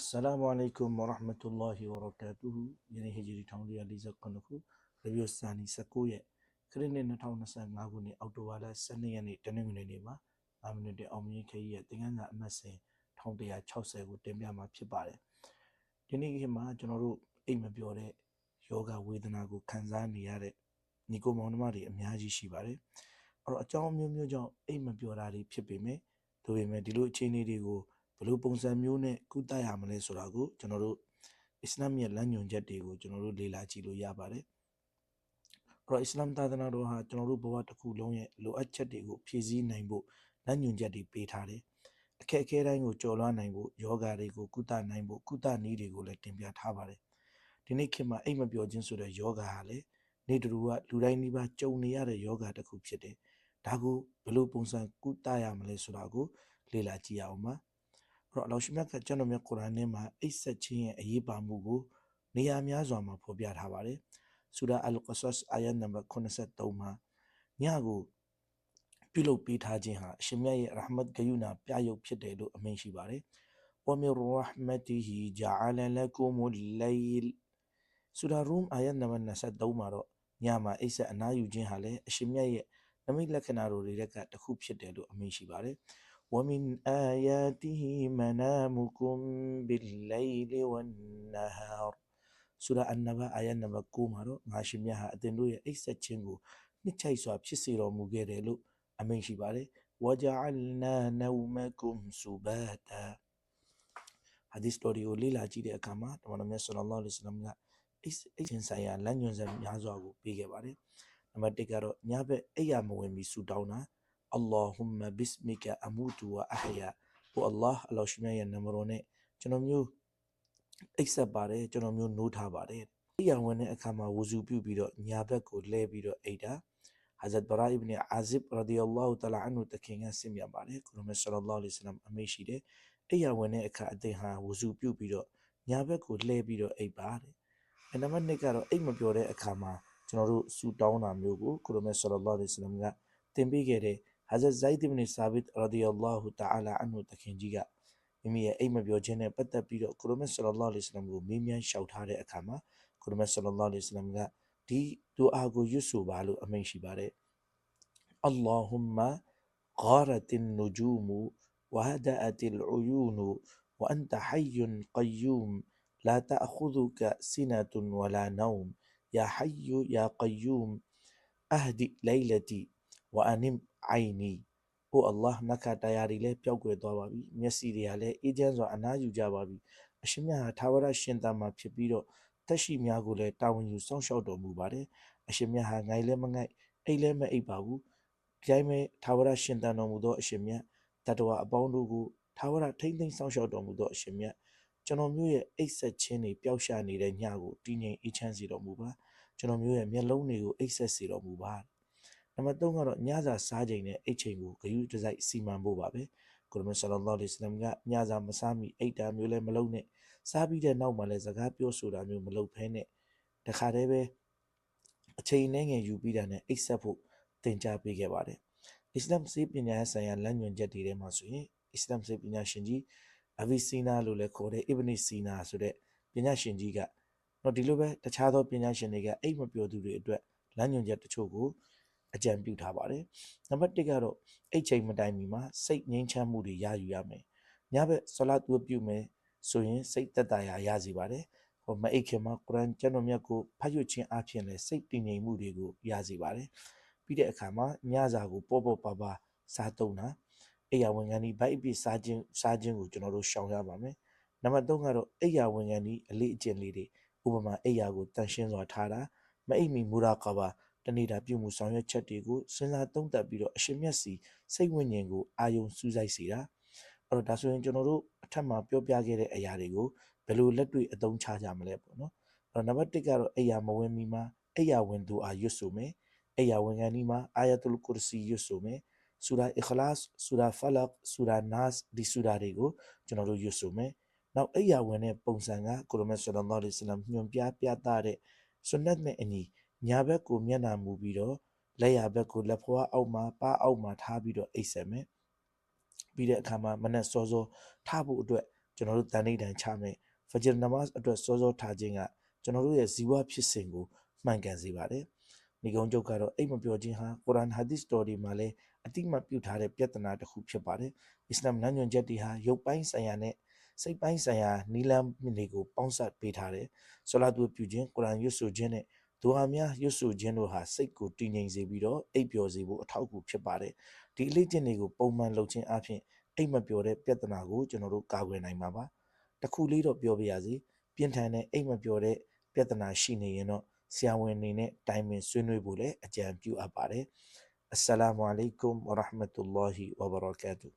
السلام عليكم ورحمة الله وبركاته ယနေ့ဟီဂျရီ1449ခုရဘီယိုဆာနီ19ရက်ခရစ်နှစ်2025ခုနှစ်အောက်တိုဘာလ12ရက်နေ့တနင်္ဂနွေနေ့မှာ5မိနစ်တဲ့အောင်မြင်ခရီးရဲ့သင်ခန်းစာအမှတ်စဉ်1160ကိုတင်ပြမှာဖြစ်ပါတယ်ဒီနေ့ခေတ်မှာကျွန်တော်တို့အိမ်မပြောတဲ့ယောဂဝေဒနာကိုခံစားနေရတဲ့ညီကိုမောင်နှမတွေအများကြီးရှိပါတယ်အဲ့တော့အကြောင်းအမျိုးမျိုးကြောင့်အိမ်မပြောတာတွေဖြစ်ပေမဲ့ဒါပေမဲ့ဒီလိုအခြေအနေတွေကိုဘယ် လိုပုံစံမျိုးနဲ့ကုသရမလဲဆိုတာကိုကျွန်တော်တို့အစ္စလာမ်ရဲ့လမ်းညွှန်ချက်တွေကိုကျွန်တော်တို့လေ့လာကြည့်လို့ရပါတယ်အဲ့တော့အစ္စလာမ်သာသနာတော်ဟာကျွန်တော်တို့ဘဝတစ်ခုလုံးရဲ့လိုအပ်ချက်တွေကိုဖြည့်ဆည်းနိုင်ဖို့လမ်းညွှန်ချက်တွေပေးထားတယ်အခက်အခဲတိုင်းကိုကျော်လွှားနိုင်ဖို့ယောဂါတွေကိုကုသနိုင်ဖို့ကုသနည်းတွေကိုလည်းတင်ပြထားပါတယ်ဒီနေ့ခေတ်မှာအိမ်မပြောခြင်းဆိုတဲ့ယောဂါဟာလည်းနေတူကလူတိုင်းနှိပါကြုံနေရတဲ့ယောဂါတစ်ခုဖြစ်တယ်ဒါကိုဘယ်လိုပုံစံကုသရမလဲဆိုတာကိုလေ့လာကြည့်ရအောင်ပါအဲ့ တော့အလောရှိမြတ်ကကျွန်တော်မြတ်ကုရ်အာန်ထဲမှာအိတ်ဆက်ခြင်းရဲ့အရေးပါမှုကိုနေရာများစွာမှာဖော်ပြထားပါတယ်ဆူရာအယ်ကဆတ်အာယတ်နံပါတ်83မှာညကိုပြုလုပ်ပေးထားခြင်းဟာအရှင်မြတ်ရဲ့ရဟမတ်ဂယုဏပြယုတ်ဖြစ်တယ်လို့အမိန့်ရှိပါတယ်ဝမင်ရဟမတီဟီဂျာအလလကုမလ်လိုင်ဆူရာရူမ်အာယတ်နံပါတ်23မှာတော့ညမှာအိတ်ဆက်အနာယူခြင်းဟာလည်းအရှင်မြတ်ရဲ့နမိတ်လက္ခဏာတို့တွေကတစ်ခုဖြစ်တယ်လို့အမိန့်ရှိပါတယ်။ وَمِنْ آيَاتِهِ مَنَامُكُمْ بِاللَّيْلِ وَالنَّهَارِ ဆူရာအန်နဘအာယတ်နံပါတ်9မှာတော့ငါရှင်မြတ်ဟာအသင်တို့ရဲ့အိတ်ဆက်ခြင်းကိုနှစ်ချိုက်စွာဖြစ်စေတော်မူခဲ့တယ်လို့အမိန့်ရှိပါတယ်။ وَجَعَلْنَا نَوْمَكُمْ سُبَاتًا ဟာဒီစတိုရီကိုလေ့လာကြည့်တဲ့အခါမှာတမန်တော်မြတ်ဆလ္လာလာဟ်အလိုင်းဝါဆလမ်ကအိတ်အိတ်ချင်းဆိုင်ရာလမ်းညွှန်ချက်များစွာကိုပေးခဲ့ပါတယ်။နံပါတ်1ကတော့ညဘက်အိယာမဝင်မီဆူတောင်းတာ အလ္လာဟူမဘစ်မီကအမူတူဝအဟယာဟိုအလ္လာဟ်အလောရှိမြတ်ရဲ့နာမတော်နဲ့ကျွန်တော်မျိုးအိတ်ဆက်ပါတယ်ကျွန်တော်မျိုးနိုးထားပါတယ်။အိယာဝင်တဲ့အခါမှာဝူဇူပြုပြီးတော့ညာဘက်ကိုလှည့်ပြီးတော့အိတ်တာဟာဇတ်ဘရာအစ်ဘ်နီအာဇစ်ရာဒီယလ္လာဟူတလာအန်ဟူတခင်ကဆင့်မြတ်ပါတယ်။ကုရမဆလ္လာလာဟ်အလိုင်းဝါဆလမ်အမိန့်ရှိတယ်။အိယာဝင်တဲ့အခါအသင်ဟာဝူဇူပြုပြီးတော့ညာဘက်ကိုလှည့်ပြီးတော့အိတ်ပါတဲ့။အဲနံပါတ်2ကတော့အိတ်မပြောတဲ့အခါမှာကျွန်တော်တို့ဆူတောင်းတာမျိုးကိုကုရမဆလ္လာလာဟ်အလိုင်းဝါဆလမ်ကသင်ပေးခဲ့တဲ့ ဟာဇတ်ဇိုက်ဒ်အစ်ဘ်နီဆာဘစ်ရာဒီယလ္လာဟူတအာလာအန်ဟူတခင်ကြီးကမိမိရဲ့အိတ်မပြောခြင်းနဲ့ပတ်သက်ပြီးတော့ကုရမဆလ္လာလာဟ်အလိုင်းဝါဆလမ်ကိုမေးမြန်းလျှောက်ထားတဲ့အခါမှာကုရမဆလ္လာလာဟ်အလိုင်းဝါဆလမ်ကဒီဒူအာကိုရွတ်ဆိုပါလို့အမိန့်ရှိပါတယ်။ اللهم غارت النجوم وهدأت العيون وأنت حي قيوم لا تأخذك سنة ولا نوم يا حي يا قيوم أهدئ ليلتي وأنم အိုင်နီဟိုအလ္လာဟ်နခတရားတွေလည်းပျောက်ကွယ်သွားပါပြီမျက်စိတွေကလည်းအေဂျင့်စွာအနားယူကြပါပြီအရှင်မြတ်ဟာသာဝရရှင်သာမှာဖြစ်ပြီးတော့သက်ရှိများကိုလည်းတာဝန်ယူစောင့်ရှောက်တော်မူပါတယ်အရှင်မြတ်ဟာငိုင်လည်းမငိုက်အိတ်လည်းမအိတ်ပါဘူးကြိုင်းမဲ့သာဝရရှင်သာတော်မူသောအရှင်မြတ်တတဝအပေါင်းတို့ကိုသာဝရထိမ့်သိမ့်စောင့်ရှောက်တော်မူသောအရှင်မြတ်ကျွန်တော်မျိုးရဲ့အိတ်ဆက်ခြင်းတွေပျောက်ရှာနေတဲ့ညကိုတည်ငြိမ်အေးချမ်းစေတော်မူပါကျွန်တော်မျိုးရဲ့မျက်လုံးတွေကိုအိတ်ဆက်စေတော်မူပါ နံပါတ်3ကတော့ညစာစားချိန်နဲ့အိတ်ချိန်ကိုဂရုတစိုက်စီမံဖို့ပါပဲကုရမန်ဆလ္လာလာဟ်အလိုင်းဝါဆလမ်ကညစာမစားမီအိတ်တာမျိုးလည်းမလုပ်နဲ့စားပြီးတဲ့နောက်မှလည်းစကားပြောဆိုတာမျိုးမလုပ်ဖဲနဲ့တခါတည်းပဲအချိန်နဲ့ငယ်ယူပြီးတာနဲ့အိတ်ဆက်ဖို့သင်ကြားပေးခဲ့ပါတယ်အစ္စလာမ်စေပညာဆိုင်ရာလမ်းညွှန်ချက်တွေထဲမှာဆိုရင်အစ္စလာမ်စေပညာရှင်ကြီးအဗီစီနာလို့လည်းခေါ်တဲ့အစ်ဘနီစီနာဆိုတဲ့ပညာရှင်ကြီးကတော့ဒီလိုပဲတခြားသောပညာရှင်တွေကအိတ်မပြောသူတွေအတွက်လမ်းညွှန်ချက်တချို့ကို အကြံပြုထားပါတယ်။နံပါတ်1ကတော့အိတ်ချိန်မတိုင်မီမှာစိတ်ငြိမ်းချမ်းမှုတွေရယူရမယ်။ညဘက်ဆလတ်ဝတ်ပြုမယ်ဆိုရင်စိတ်သက်သာရာရစေပါတယ်။ဟိုမအိတ်ခင်မှာကုရ်အာန်ကျမ်းတော်မြတ်ကိုဖတ်ရခြင်းအပြင်လည်းစိတ်တည်ငြိမ်မှုတွေကိုရစေပါတယ်။ပြီးတဲ့အခါမှာညစာကိုပေါ့ပေါ့ပါပါစားသုံးတာအိယာဝင်ခံဒီဘိုက်အပြစ်စားခြင်းစားခြင်းကိုကျွန်တော်တို့ရှောင်ရပါမယ်။နံပါတ်3ကတော့အိယာဝင်ခံဒီအလေးအကျင့်လေးတွေဥပမာအိယာကိုတန်ရှင်းစွာထားတာမအိပ်မီမူရာကာဘာ တနေ့တာပြုမှုဆောင်ရွက်ချက်တွေကိုစဉ်းစားသုံးသပ်ပြီးတော့အရှင်မြတ်စီစိတ်ဝိညာဉ်ကိုအာယုံစူးစိုက်စေတာအဲ့တော့ဒါဆိုရင်ကျွန်တော်တို့အထက်မှာပြောပြခဲ့တဲ့အရာတွေကိုဘယ်လိုလက်တွေ့အသုံးချကြမလဲပေါ့နော်အဲ့တော့နံပါတ်1ကတော့အိယာမဝင်မီမှာအိယာဝင်သူအာရွတ်ဆိုမယ်အိယာဝင်ကန်ဒီမှာအာယတ်လ်ကူရစီရွတ်ဆိုမယ်ဆူရာအခလာစ်ဆူရာဖလတ်ဆူရာနတ်ဒီဆူရာတွေကိုကျွန်တော်တို့ရွတ်ဆိုမယ်နောက်အိယာဝင်တဲ့ပုံစံကကိုရမတ်ဆလ္လာလာဟ်အလိုင်းဝါဆလမ်ညွှန်ပြပြသတဲ့ဆွနတ်နဲ့အညီ ညာဘက်ကိုမျက်နှာမူပြီးတော့လက်ရဘက်ကိုလက်ဖွားအောက်မှာပါအောက်မှာထားပြီးတော့အိတ်ဆက်မယ်ပြီးတဲ့အခါမှာမနက်စောစောထားဖို့အတွက်ကျွန်တော်တို့တန်ဋိဌာန်ချမယ်ဖဂျ်နမတ်အတွက်စောစောထားခြင်းကကျွန်တော်တို့ရဲ့ဇီဝဖြစ်စဉ်ကိုမှန်ကန်စေပါတယ်မိကုံကျုပ်ကတော့အိတ်မပြောခြင်းဟာကုရ်အာန်ဟာဒီသ်တော်ဒီမှာလည်းအတိမတ်ပြုထားတဲ့ပြဿနာတစ်ခုဖြစ်ပါတယ်အစ္စလာမ်နန်းညွန်ချက်တွေဟာရုပ်ပိုင်းဆိုင်ရာနဲ့စိတ်ပိုင်းဆိုင်ရာနီလန်းတွေကိုပေါင်းစပ်ပေးထားတယ်ဆလာတူပြုခြင်းကုရ်အာန်ရွတ်ဆိုခြင်းနဲ့ ဒူဟာများရွတ်ဆိုခြင်းတို့ဟာစိတ်ကိုတည်ငြိမ်စေပြီးတော့အိပ်ပျော်စေဖို့အထောက်အကူဖြစ်ပါတယ်ဒီအလေးကျင့်တွေကိုပုံမှန်လုပ်ခြင်းအပြင်အိပ်မပျော်တဲ့ပြဿနာကိုကျွန်တော်တို့ကာကွယ်နိုင်မှာပါတစ်ခုလေးတော့ပြောပြရစီပြင်းထန်တဲ့အိပ်မပျော်တဲ့ပြဿနာရှိနေရင်တော့ဆရာဝန်နေနဲ့တိုင်ပင်ဆွေးနွေးဖို့လည်းအကြံပြုအပ်ပါတယ်အစ္စလာမု